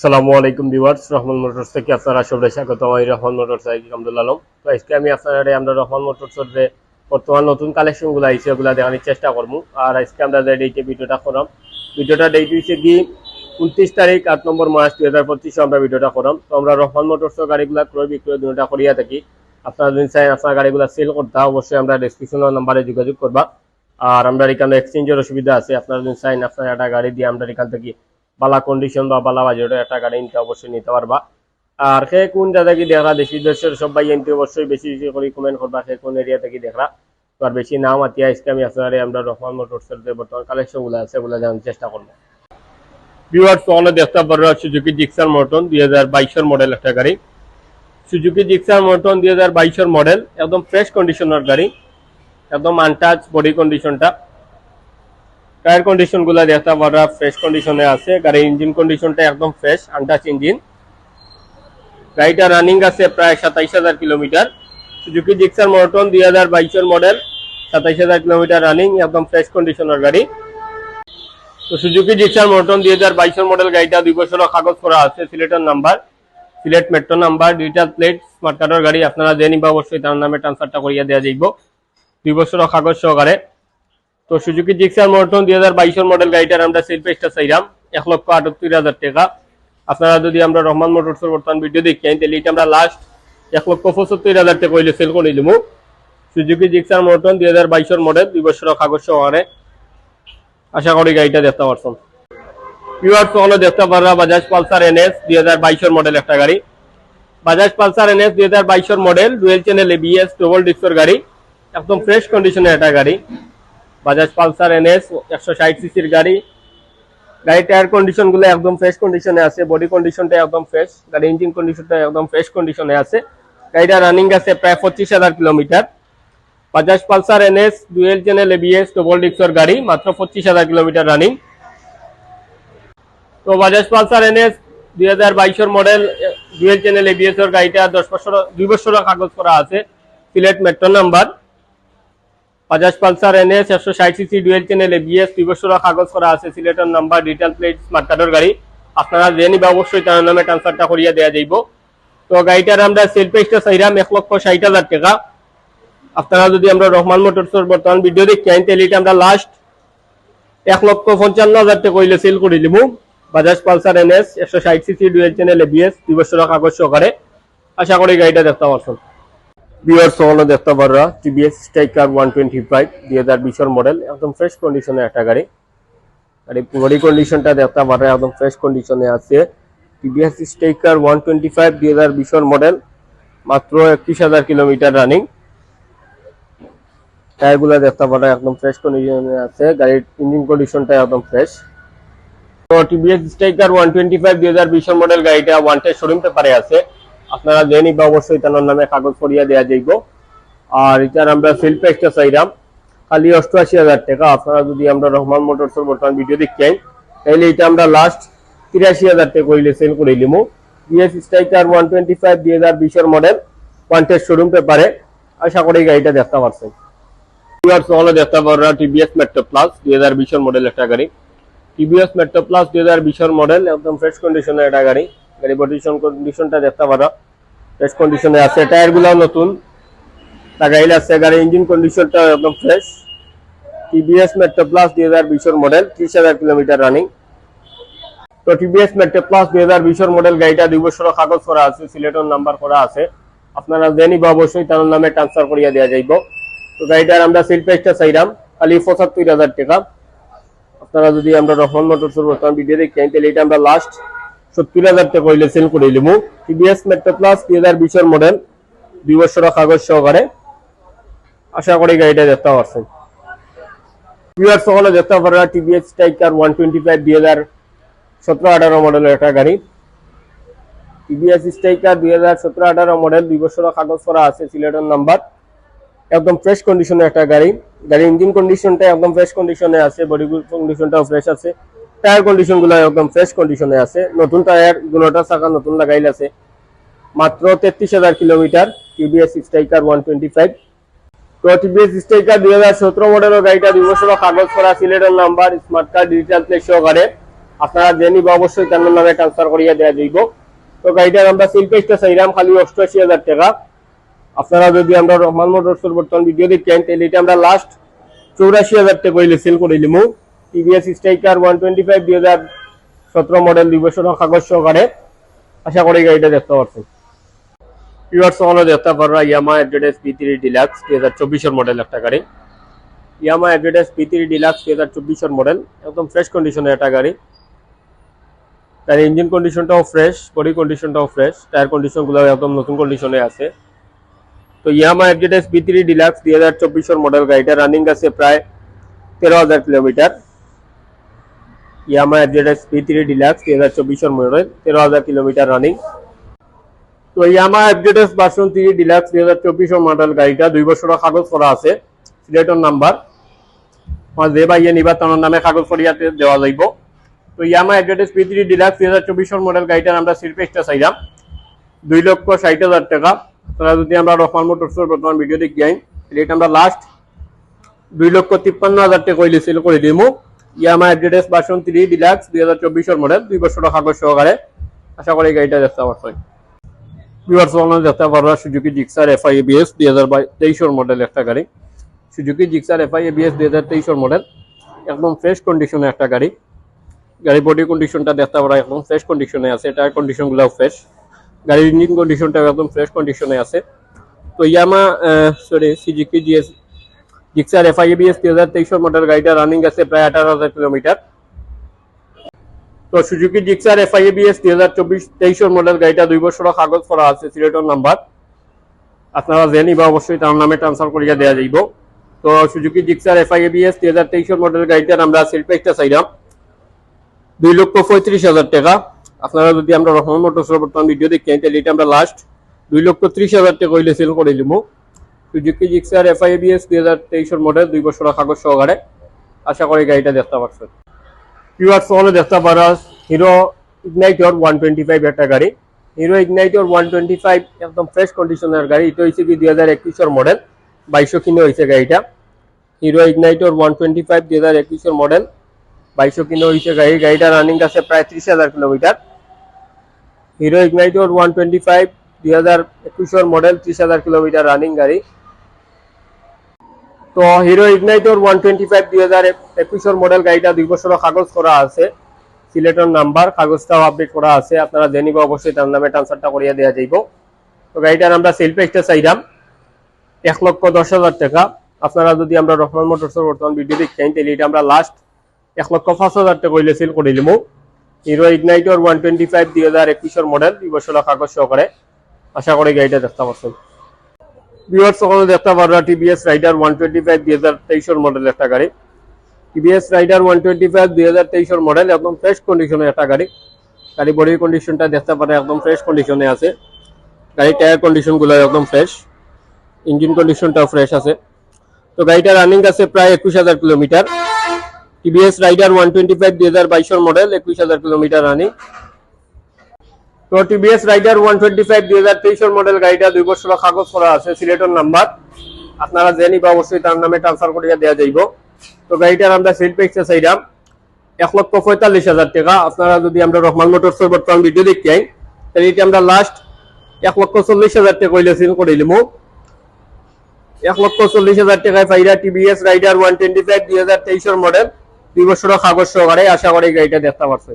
সালামু আলাইকুম viewers, Rahman motors থেকে আপনারা সবাই স্বাগত। আমি রহমান মোটরস আইকি আব্দুল আলম। তো আজকে আমি আপনারা আমরা রহমান মোটরসের যে বর্তমান নতুন কালেকশনগুলো আইছে, ওগুলা দেখানোর চেষ্টা করব। আর আজকে আমরা যে ডেটে ভিডিওটা করাম ভিডিওটা ডেট হয়েছে কি উনত্রিশ তারিখ আট নম্বর মাস দুই হাজার পঁচিশে আমরা ভিডিওটা করাম তো আমরা রহমান মোটরসের গাড়িগুলা ক্রয় বিক্রয় দুটা করিয়া থাকি। আপনারা যদি চাই আপনার গাড়িগুলা সেল করতে অবশ্যই আমরা ডিসক্রিপশনের নাম্বারে যোগাযোগ করবা। আর আমরা এখানে এক্সচেঞ্জের অসুবিধা আছে, আপনারা যদি চাইন আপনার একটা গাড়ি দিয়ে আমরা এখান থেকে বালা কন্ডিশন বা বালা বাজেটের একটা গাড়ি নিতে অবশ্যই নিতে পারবা। আর সে কোন জায়গা কি দেখরা দেশি দেশের সবাই এনতে অবশ্যই বেশি বেশি করে কমেন্ট করবা, সে কোন এরিয়া থেকে দেখরা তো আর বেশি নাম আতিয়া আজকে আমি আপনার আমরা রহমান মোটরসের বর্তমান কালেকশনগুলো আছে ওগুলো জানার চেষ্টা করব। ভিউয়ার্স তোমরা দেখতে পারো সুজুকি জিক্সার মটন দুই মডেল একটা গাড়ি। সুজুকি জিক্সার মটন দুই হাজার মডেল একদম ফ্রেশ কন্ডিশনের গাড়ি, একদম আনটাচ বডি কন্ডিশনটা টায়ার কন্ডিশনগুলা দেখতে পারা ফ্রেশ কন্ডিশনে আছে, গাড়ির ইঞ্জিন কন্ডিশনটা একদম ফ্রেশ আনটাচ ইঞ্জিন গাড়িটা রানিং আছে প্রায় সাতাইশ হাজার কিলোমিটার। সুজুকি জিক্সার মর্টন দুই হাজার বাইশের মডেল সাতাইশ হাজার কিলোমিটার রানিং একদম ফ্রেশ কন্ডিশনের গাড়ি। তো সুজুকি জিক্সার মর্টন দুই হাজার বাইশের মডেল গাড়িটা দুই বছরের কাগজ করা আছে, সিলেটের number Sylhet metro number digital plate smart কার্ডের গাড়ি, আপনারা যে নিবা অবশ্যই তার নামে ট্রান্সফারটা করিয়া দেওয়া যাইব। দুই বছরের কাগজ সহকারে। তো সুজুকি জিক্সার মর্টন দুই মডেল গাড়িটার আমরা সেল পেজটা চাইলাম এক লক্ষ আটাত্তর হাজার টাকা। আপনারা যদি আমরা রহমান মোটরসের বর্তমান ভিডিও দেখি তাহলে এটা আমরা লাস্ট এক লক্ষ পঁচাত্তর হাজার টাকা হইলে সেল করে নিলাম। সুজুকি জিক্সার মর্টন দুই হাজার বাইশের মডেল দুই বছরের কাগজ সহকারে। আশা করি গাড়িটা দেখতে পারছেন। পিওর তো দেখতে পাররা বাজাজ পালসার এনএস দুই হাজার বাইশের মডেল একটা গাড়ি। বাজাজ পালসার এনএস দুই হাজার বাইশের model dual channel ABS double ডিস্কর গাড়ি। একদম ফ্রেশ কন্ডিশনের একটা গাড়ি। বাজাজ পালসার এনএস একশো ষাট সিসির গাড়ি। গাড়ির টায়ার কন্ডিশনগুলো একদম ফ্রেশ কন্ডিশনে আছে বডি কন্ডিশনটা একদম ফ্রেশ গাড়ির ইঞ্জিন কন্ডিশনটা একদম ফ্রেশ কন্ডিশনে আছে। গাড়িটা রানিং আছে প্রায় পঁচিশ হাজার kilometre. Bajaj Pulsar NS dual channel ABS double ডিক্সর গাড়ি, মাত্র পঁচিশ হাজার কিলোমিটার রানিং তো বাজাজ পালসার এনএস দুই হাজার বাইশের মডেল ডুয়েল চ্যানেল এবিএস এর গাড়িটা দশ বছর, দুই বছরের কাগজ করা আছে। Sylhet metro number Bajaj Pulsar, NS একশো ষাট সিসি ডুয়েল চ্যানেল, এবিএস দুই বছরের কাগজ করা আছে, সিলেটের নাম্বার, ডিটেল প্লেট, স্মার্ট কার্ডের গাড়ি। আপনারা যে নিবা অবশ্যই তার নামে ট্রান্সফারটা করিয়া দেওয়া যাইব। তো গাড়িটার আমরা সেল পেজটা চাইলাম এক লক্ষ ষাট হাজার টাকা। আপনারা যদি আমরা রহমান মোটরসের বর্তমান ভিডিও দেখি আইন, তাহলে এটা আমরা লাস্ট এক লক্ষ পঞ্চান্ন হাজার টাকা হইলে সেল করে দিব বাজাজ পালসার, এনএস একশো ষাট সিসি ডুয়েল চ্যানেল, এবিএস দুই বছরের কাগজ সহকারে। আশা করি গাড়িটা দেখতে পারছেন। বিয়ার সোহনো দেখতে পাররা TVS Stryker one twenty five দুই হাজার বিশের মডেল একদম ফ্রেশ কন্ডিশনে একটা গাড়ি। আর এই বডি কন্ডিশনটা দেখতে পাররা একদম ফ্রেশ কন্ডিশনে আছে। TVS Stryker one twenty five দুই হাজার বিশের মডেল মাত্র একত্রিশ হাজার কিলোমিটার রানিং টায়ারগুলো দেখতে পাররা একদম ফ্রেশ কন্ডিশনে আছে। গাড়ির ইঞ্জিন কন্ডিশনটা একদম ফ্রেশ তো TVS Stryker one twenty five দুই হাজার বিশের মডেল গাড়িটা ওয়ান টেস্ট শোরুম পেপারে আছে। আপনারা যে নিবা, অবশ্যই তার নামে কাগজ করিয়া দেওয়া যাইব। আর এটার আমরা সেল চাইলাম খালি অষ্টআশি হাজার টাকা। আপনারা যদি আমরা রহমান মোটরসের বর্তমান ভিডিও দেখি তাহলে এটা আমরা লাস্ট তিরাশি হাজার টাকা কইলে সেল করে নিমু BS Stryker one twenty five দুই হাজার বিশের মডেল ওয়ান শোরুম পেপারে আশা করি গাড়িটা দেখতে পারছেন। দেখতে পাররা টিভিএস মেট্রো প্লাস দুই হাজার বিশের মডেল একটা গাড়ি। টিভিএস মেট্রো প্লাস দুই হাজার বিশের মডেল একদম ফ্রেশ কন্ডিশনের একটা গাড়ি। গাড়ি বডিশন কন্ডিশনটা দেখতে পারো ফ্রেশ কন্ডিশনে আছে টায়ার গুলাও নতুন। লাগাইল আছে গাড়ি ইঞ্জিন কন্ডিশনটা একদম ফ্রেশ টিভিএস মেট্রো প্লাস দুই হাজার বিশের মডেল ত্রিশ হাজার কিলোমিটার রানিং তো টিভিএস মেট্রো প্লাস দুই হাজার বিশের মডেল গাড়িটা দুই বছর কাগজ করা আছে সিলেটর নাম্বার করা আছে। আপনারা জেনি বা অবশ্যই তার নামে ট্রান্সফার করিয়া দেওয়া যাইব। তো গাড়িটার আমরা সিল প্রাইসটা চাইলাম খালি পঁচাত্তর হাজার টাকা। আপনারা যদি আমরা রহমান মোটরসের বর্তমান ভিডিও দেখি, তাহলে এটা আমরা লাস্ট সত্তর হাজার টাকা হইলে সেল করে নিলাম টিভিএস মেট্রো প্লাস দুই হাজার বিশের মডেল দুই বছরের কাগজ সহকারে। আশা করি গাড়িটা দেখতে পারছেন। ভিউয়ার সকলে দেখতে পারা TVS Stryker one twenty five দুই হাজার সতেরো, আঠারো মডেলের একটা গাড়ি। টিভিএস স্ট্রাইকার দুই হাজার সতেরো, আঠারো মডেল দুই বছরের কাগজ করা আছে, সিলেটের নাম্বার। একদম ফ্রেশ কন্ডিশনের একটা গাড়ি। গাড়ির ইঞ্জিন কন্ডিশনটা একদম ফ্রেশ কন্ডিশনে আছে বডি কন্ডিশনটাও ফ্রেশ আছে। টায়ার কন্ডিশনগুলো একদম ফ্রেশ কন্ডিশনে আছে। নতুন টায়ার দুটা চাকা নতুন লাগাইল আছে। মাত্র তেত্রিশ হাজার kilometre TVS Stryker one twenty five তো টিভিএস স্ট্রাইকার দুই হাজার সতেরো মডেলের গাড়িটা দুই বছর কাগজ করা, সিলেটের number smart card digital plate সহকারে আপনারা যে নিব অবশ্যই তার নামে ট্রান্সফার করিয়া দেওয়া যাইব। তো গাড়িটার আমরা সিল পেজটা চাইলাম খালি অষ্টআশি হাজার টাকা। আপনারা যদি আমরা রহমান মোটরসের বর্তমান ভিডিও দেখেন, তাহলে এটা আমরা লাস্ট চৌরাশি হাজার টাকা সেল করে দিলাম TVS Stryker one twenty five দুই হাজার সতেরো মডেল দুই বছর কাগজ সহকারে আশা করি গাড়িটা দেখতে পারছেন। দেখতে পারবা ইয়ামা এডভেটাইজ পি থ্রি ডিলাক্স দুই হাজার চব্বিশের মডেল একটা গাড়ি। ইয়ামা এডভেটাইজ পি থ্রি ডিলাক্স দুই হাজার চব্বিশের মডেল একদম ফ্রেশ কন্ডিশনের একটা গাড়ি। তার ইঞ্জিন কন্ডিশনটাও ফ্রেশ বডি কন্ডিশনটাও ফ্রেশ টায়ার কন্ডিশনগুলো একদম নতুন কন্ডিশনে আছে। তো Yamaha FZS V three deluxe দুই হাজার চব্বিশের মডেল গাড়িটা রানিং আছে প্রায় তেরো হাজার kilometre. Yamaha FZS P three deluxe দুই হাজার চব্বিশের মডেল তেরো হাজার কিলোমিটার রানিং তো Yamaha FZS version three deluxe দুই হাজার চব্বিশের মডেল গাড়িটা দুই বছরের কাগজ করা আছে, সিলেটর নাম্বার যে বাইয়ে নিবা তার নামে কাগজ করিয়াতে দেওয়া যাইব। তো Yamaha FZS P three deluxe দুই হাজার চব্বিশের মডেল গাড়িটার আমরা সিরপেসটা চাইলাম। দুই লক্ষ ষাট হাজার টাকা। তারা যদি আমরা রহমান মোটরসের বর্তমান ভিডিও দেখি যাই এটা আমরা লাস্ট দুই লক্ষ তিপ্পান্ন হাজার টাকা কইলে সেল করে দিব ইয়ামা এড্রেস ভার্সন থ্রি ডিলাক্স দুই হাজার চব্বিশের মডেল দুই বছর কাগজ সহকারে আশা করি গাড়িটা দেখতে পারছেন ভিউয়ার্স অনলাইন দেখতে পারবা সুজুকি জিক্সার এফআই এবিএস দুই হাজার তেইশের মডেল একটা গাড়ি। সুজুকি জিক্সার এফআই এবিএস দুই হাজার তেইশের মডেল একদম ফ্রেশ কন্ডিশনে একটা গাড়ি। গাড়ি বডি কন্ডিশনটা দেখতে পারা একদম ফ্রেশ কন্ডিশনে আছে। টায়ার কন্ডিশনগুলোও ফ্রেশ গাড়ির ইঞ্জিন কন্ডিশনটা একদম ফ্রেশ কন্ডিশনে আছে। তো Yamaha sorry Suzuki GS Gixxer FIBS দুই হাজার তেইশের মডেল গাড়িটা রানিং আছে প্রায় আঠারো হাজার কিলোমিটার। তো সুজুকি জিক্সার এফআইবিএস দুই হাজার চব্বিশ তেইশের মডেল গাড়িটা দুই বছর কাগজ করা আছে, সিলেটর নাম্বার। আপনারা জেনি বা অবশ্যই তার নামে ট্রান্সফার করিয়া দেওয়া যাইব। তো সুজুকি জিক্সার এফআইবিএস দুই হাজার তেইশের মডেল গাড়িটার আমরা সেলফেক্সটা চাইলাম। দুই লক্ষ পঁয়ত্রিশ হাজার টাকা। আপনারা যদি আমরা রহমান মোটরসের বর্তমান ভিডিও দেখি তাহলে এটা আমরা লাস্ট দুই লক্ষ ত্রিশ হাজার টাকা হইলে সেল করে দিব সুজুকি জিক্সার এফআইবিএস দুই হাজার তেইশের মডেল দুই বছর কাগজ সহকারে। আশা করি গাড়িটা দেখতে পাচ্ছেন পিওয়ার্স হলে দেখতে পারা Hero Igniter one twenty five একটা গাড়ি। Hero Igniter one twenty five একদম ফ্রেশ কন্ডিশনের গাড়ি। এটা হয়েছে কি দুই হাজার একুশের মডেল বাইশশো কিনে হয়েছে গাড়িটা। Hero Ignitor one twenty five দুই হাজার একুশের মডেল বাইশশো কিলো হয়েছে গাড়ি। গাড়িটা রানিং আছে প্রায় ত্রিশ হাজার kilometre. Hero Ignitor one twenty five দুই হাজার একুশের মডেল ত্রিশ হাজার কিলোমিটার রানিং গাড়ি। তো Hero Ignitor one twenty five দুই হাজার একুশের মডেল গাড়িটা দুই বছর কাগজ করা আছে। সিলেটর নাম্বার কাগজটাও আপডেট করা আছে। আপনারা জেনিব অবশ্যই তার নামে ট্রান্সফারটা করিয়া দেওয়া যাইব। তো গাড়িটার আমরা সেল প্রাইসটা চাইলাম এক লক্ষ দশ হাজার টাকা। আপনারা যদি আমরা রহমান মোটরসের বর্তমান ভিডিও দেখছেন তাহলে এটা আমরা লাস্ট এক লক্ষ পাঁচ হাজার টাকা হইলে সেল করে দিলাম Hero Ignitor one twenty five দুই হাজার একুশের মডেল দুই বছর কাগজ সহকারে। আশা করি গাড়িটা দেখতে পাচ্ছেন। বিওর সকলে দেখতে পারবা TVS Raider one twenty five দুই হাজার তেইশের মডেল একটা গাড়ি। TVS Raider one twenty five দুই হাজার তেইশের মডেল একদম ফ্রেশ কন্ডিশনের একটা গাড়ি। গাড়ি বডির কন্ডিশনটা দেখতে পারে, একদম ফ্রেশ কন্ডিশনে আছে। গাড়ির টায়ার কন্ডিশনগুলো একদম ফ্রেশ ইঞ্জিন কন্ডিশনটাও ফ্রেশ আছে। তো গাড়িটা রানিং আছে প্রায় একুশ হাজার kilometre. TVS Raider one twenty five দুই হাজার বাইশের মডেল একুশ হাজার কিলোমিটার রানিং তো TVS Raider one twenty five দুই হাজার তেইশের মডেল গাড়িটা দুই বছর কাগজ করা আছে, সিলেটর নাম্বার। আপনারা জেনি বা অবশ্যই তার নামে ট্রান্সফার করিয়া দেওয়া যাইব। তো গাড়িটার আমরা সেল পেক্সে চাইলাম এক লক্ষ পঁয়তাল্লিশ হাজার টাকা। আপনারা যদি আমরা রহমান মোটরসের বর্তমান ভিডিও দেখি আই তাহলে এটা আমরা লাস্ট এক লক্ষ চল্লিশ হাজার টাকা হইলে সেল করে দিলাম এক লক্ষ চল্লিশ হাজার টাকায় পাইরা TVS Raider one twenty five দুই হাজার তেইশের মডেল দুই বছর কাগজ সহকারে আশা করি গাড়িটা দেখতে পারছে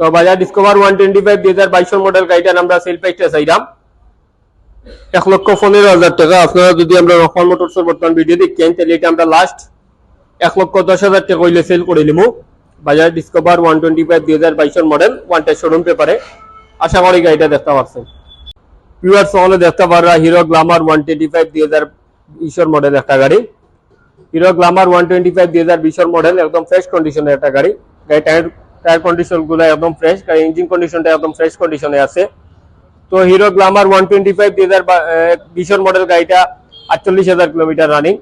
তো বাজার ডিসকভার ওয়ান টোয়েন্টি ফাইভ দুই হাজার বাইশের মডেল গাড়িটার আমরা সেল প্রাইসটা চাইলাম এক লক্ষ পনেরো হাজার টাকা। আপনারা যদি আমরা রকম মোটরসের বর্তমান ভিডিও দেখেন, তাহলে এটা আমরা লাস্ট এক লক্ষ দশ হাজার টাকা হইলে সেল করে নিবো বাজার ডিসকভার ওয়ান টোয়েন্টি ফাইভ দুই হাজার বাইশের মডেল ওয়ান টেস্ট শোরুম পেপারে। আশা করি গাড়িটা দেখতে পাচ্ছেন পিওর সকলে দেখতে পারা Hero Glamour one twenty five দুই হাজার বিশের মডেল একটা গাড়ি। Hero Glamour one twenty five দুই হাজার বিশের মডেল একদম ফ্রেশ কন্ডিশনের একটা গাড়ি। গাড়ি টায়ার কন্ডিশনগুলো একদম ফ্রেশ গাড়ি ইঞ্জিন কন্ডিশনটা একদম ফ্রেশ কন্ডিশনে আছে। তো Hero Glamour one twenty five দুই হাজার মডেল গাড়িটা আটচল্লিশ হাজার কিলোমিটার রানিং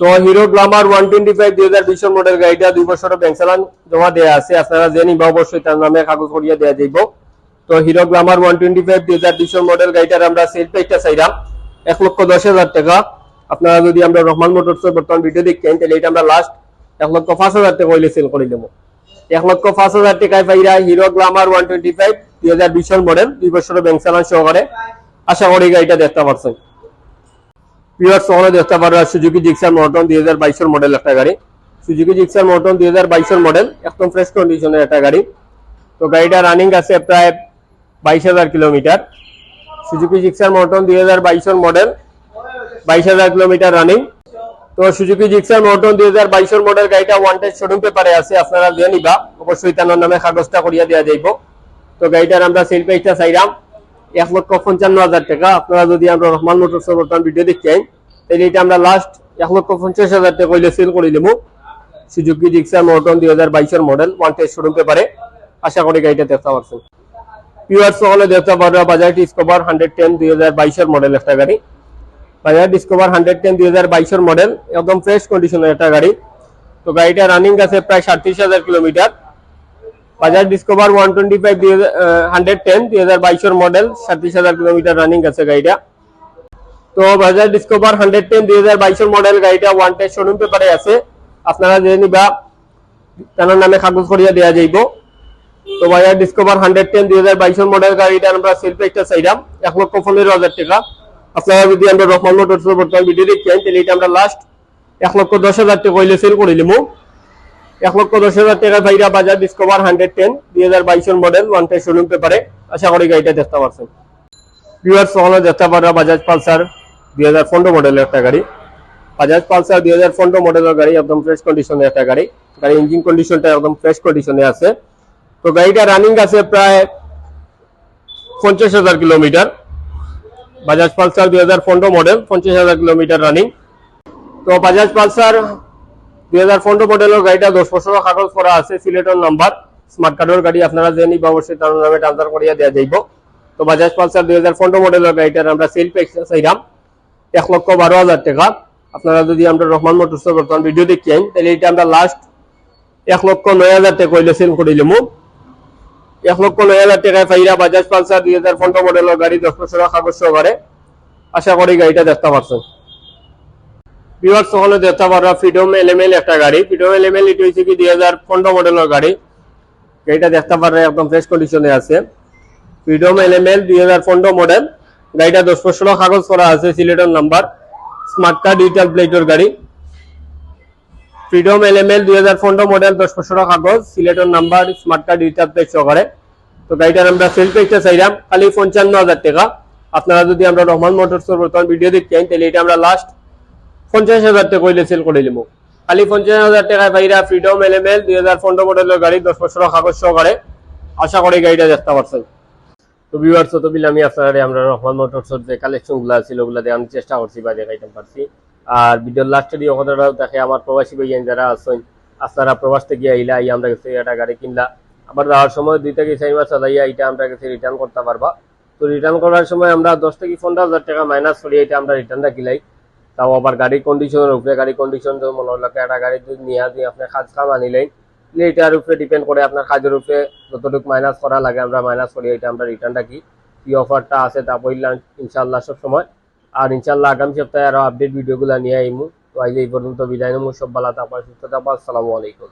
তো Hero Glamour one twenty five দুই হাজার বিশর মডেল গাড়িটা দুই বছর ব্যাংক চালান জমা দেওয়া আছে। আপনারা যে নিবা অবশ্যই, তার নামে কাগজ করিয়া দেওয়া যাইব। তো Hero Glamour one twenty five দুই হাজার বিশর মডেল গাড়িটার আমরা সেল প্রাইসটা চাইলাম এক লক্ষ দশ হাজার টাকা। আপনারা যদি আমরা রহমান মোটরস বর্তমান ভিডিও দেখেন, তাহলে এটা আমরা লাস্ট এক লক্ষ পাঁচ হাজার টাকা হইলে সেল করে দেবো এক লক্ষ পাঁচ হাজার টাকায় পাইরা Hero Glamour one twenty five, দুই হাজার বিশর মডেল দুই বছরের ব্যাংক চালান সহকারে। আশা করি গাড়িটা দেখতে পারছেন। পিওর শহরে দেখতে পারবেন সুজুকি জিক্সার মর্টন দুই হাজার বাইশের মডেল একটা গাড়ি। সুজুকি জিক্সার মর্টন দুই হাজার বাইশের মডেল একদম ফ্রেশ কন্ডিশনের একটা গাড়ি। তো গাড়িটা রানিং আছে প্রায় বাইশ হাজার কিলোমিটার। সুজুকি জিক্সার মর্টন দুই হাজার বাইশের মডেল বাইশ হাজার কিলোমিটার রানিং তো সুজুকি জিক্সার মর্টন দুই হাজার বাইশের মডেল গাড়িটা ওয়ান টেস্ট শোরুম পেপারে আছে, আপনারা দিয়ে নিবা। অবশ্যই তার নামে কাগজটা করিয়া দেওয়া যাইব। তো গাড়িটার আমরা সেল প্রাইসটা চাইলাম এক লক্ষ পঞ্চান্ন হাজার টাকা। আপনারা যদি আমরা রহমান মোটরস বর্তমান ভিডিও দেখেন তাহলে এটা আমরা লাস্ট এক লক্ষ পঞ্চাশ হাজার টাকা কইলে সেল করে দেবো সুজুকি জিক্সার মর্টন দুই হাজার বাইশের মডেল ওয়ান টেস্ট শোরুম পেপারে আশা করি গাড়িটা দেখতে পারছেন। পিওর সকলে দেখতে পারবা বাজার ডিসকভার হান্ড্রেড টেন দুই হাজার বাইশের মডেল একটা গাড়ি। বাজার ডিসকভার হান্ড্রেড টেন দুই মডেল একদম ফ্রেশ কন্ডিশনের একটা গাড়ি। তো গাড়িটা রানিং আছে প্রায় সাতত্রিশ হাজার kilometre. Bajaj Discover one twenty five hundred ten দুই হাজার বাইশের মডেল সাতত্রিশ হাজার কিলোমিটার রানিং আছে গাড়িটা। তো বাজার ডিসকভার হান্ড্রেড টেন দুই হাজার বাইশের মডেল গাড়িটা ওয়ান টেস্ট শোরুম পেপারে আছে। আপনারা যে নিবা তার নামে কাগজ করিয়া দেওয়া যাইব। তো বাজার ডিসকভার হান্ড্রেড টেন দুই হাজার বাইশের মডেল গাড়িটা আমরা সেল প্রাইসটা চাইলাম, এক লক্ষ পনেরো হাজার টাকা। আপনারা যদি আমরা রহমান মোটরস বর্তমান ভিডিও দেখছেন তাহলে এটা আমরা লাস্ট এক লক্ষ দশ হাজার টাকা হইলে সেল করে দিলাম এক লক্ষ দশ হাজার টাকা ভাইরা বাজার ডিসকভার হান্ড্রেড টেন দুই হাজার বাইশের মডেল ওয়ান টাই শোরুম পেপারে আশা করি গাড়িটা দেখতে পারছেন। দেখতে পারা বাজাজ পালসার দুই হাজার পনেরো মডেলের একটা গাড়ি। বাজাজ পালসার দুই হাজার পনেরো মডেলের গাড়ি, একদম ফ্রেশ কন্ডিশনের একটা গাড়ি। গাড়ি ইঞ্জিন কন্ডিশনটা একদম ফ্রেশ কন্ডিশনে আছে। তো গাড়িটা রানিং আছে প্রায় পঞ্চাশ হাজার কিলোমিটার। বাজাজ পালসার দুই হাজার পনেরো মডেল পঞ্চাশ হাজার কিলোমিটার রানিং তো বাজাজ পালসার দুই হাজার পনেরো মডেলের গাড়িটা দশ বছর কাগজ করা আছে, সিলেটের নাম্বার স্মার্ট কার্ডের গাড়ি আপনারা যে নিবা, অবশ্যই তার নামে ট্রান্সফার করিয়া দেওয়া যাইব। তো বাজাজ পালসার দুই হাজার পনেরো মডেলের গাড়িটার আমরা সেল প্যাক্স চাইলাম এক লক্ষ বারো হাজার টাকা। আপনারা যদি আমরা রহমান মোটরস বর্তমান ভিডিও দেখেন তাহলে এটা আমরা লাস্ট এক লক্ষ নয় হাজার টাকা কইলে সেল করিলাম এক লক্ষ নয় হাজার টাকায় পাইরা বাজাজ পালসার দুই হাজার পনেরো মডেলের গাড়ি দশ বছর কাগজ সহকারে আশা করি গাড়িটা দেখতে পারছেন বিভাগ সকলে দেখতে এলএমএল একটা গাড়ি। এটি হচ্ছে কি, দুই হাজার পনেরো মডেলের গাড়ি। গাড়িটা দেখতে পারবে একদম ফ্রেশ কন্ডিশনে আছে। ফ্রিডম এলএমএল দুই হাজার পনেরো মডেল। গাড়িটা দশ বছর কাগজ করা আছে সিলেটের নাম্বার স্মার্ট কার্ড ডিজিটাল প্লেটের গাড়ি। ফ্রিডম এলএমএল দুই হাজার পনেরো মডেল দশ বছর কাগজ, সিলেটের number smart card digital plate সহকারে তো গাড়িটার আমরা সেল পেজটা চাইলাম, খালি পঞ্চান্ন হাজার টাকা। আপনারা যদি আমরা রহমান মোটরস বর্তমান ভিডিও দেখতেন তাহলে এটা আমরা লাস্ট পঞ্চাশ হাজার টাকা কইলে সেল করে নিব খালি পঞ্চাশ হাজার টাকায় ভাইরা ফ্রিডম এলএমএল দুই হাজার পনেরো মডেলের গাড়ি, দশ বছর কাগজ সহকারে আশা করি গাড়িটা দেখতে পারছেন। তো ভিউয়ার্স তো বিল আমি আপনারা আমরা রহমান মোটরসের যে কালেকশনগুলো ছিল ওগুলো দেখানোর চেষ্টা করছি বা দেখাইতে পারছি আর ভিডিওর লাস্টের এই কথাটাও দেখে আমার প্রবাসী ভাইয়ান যারা আছেন, আপনারা প্রবাস থেকে আইলা আই আমরা কাছে একটা গাড়ি কিনলা। আবার যাওয়ার সময় দুই থেকে চার মাস চালাইয়া এটা আমরা কাছে রিটার্ন করতে পারবা। তো রিটার্ন করার সময় আমরা দশ থেকে পনেরো হাজার টাকা মাইনাস করি এটা আমরা রিটার্নটা কিলাই। তাও আবার গাড়ির কন্ডিশনের উপরে গাড়ি কন্ডিশন মনে হলো একটা গাড়ি যদি নিয়ে দিয়ে আপনার কাজ কাম আনিলেন এটার উপরে ডিপেন্ড করে আপনার কাজের উপরে যতটুকু মাইনাস করা লাগে আমরা মাইনাস করি এটা আমরা রিটার্ন কি কি অফারটা আছে তা বললাম ইনশাল্লাহ সব সময় আর ইনশাল্লাহ আগামী সপ্তাহে আরও আপডেট ভিডিওগুলো নিয়ে আইমু। তো আজ এই পর্যন্ত বিদায় নেব সব ভালো থাকবা সুস্থ থাকবা আসসালামু আলাইকুম।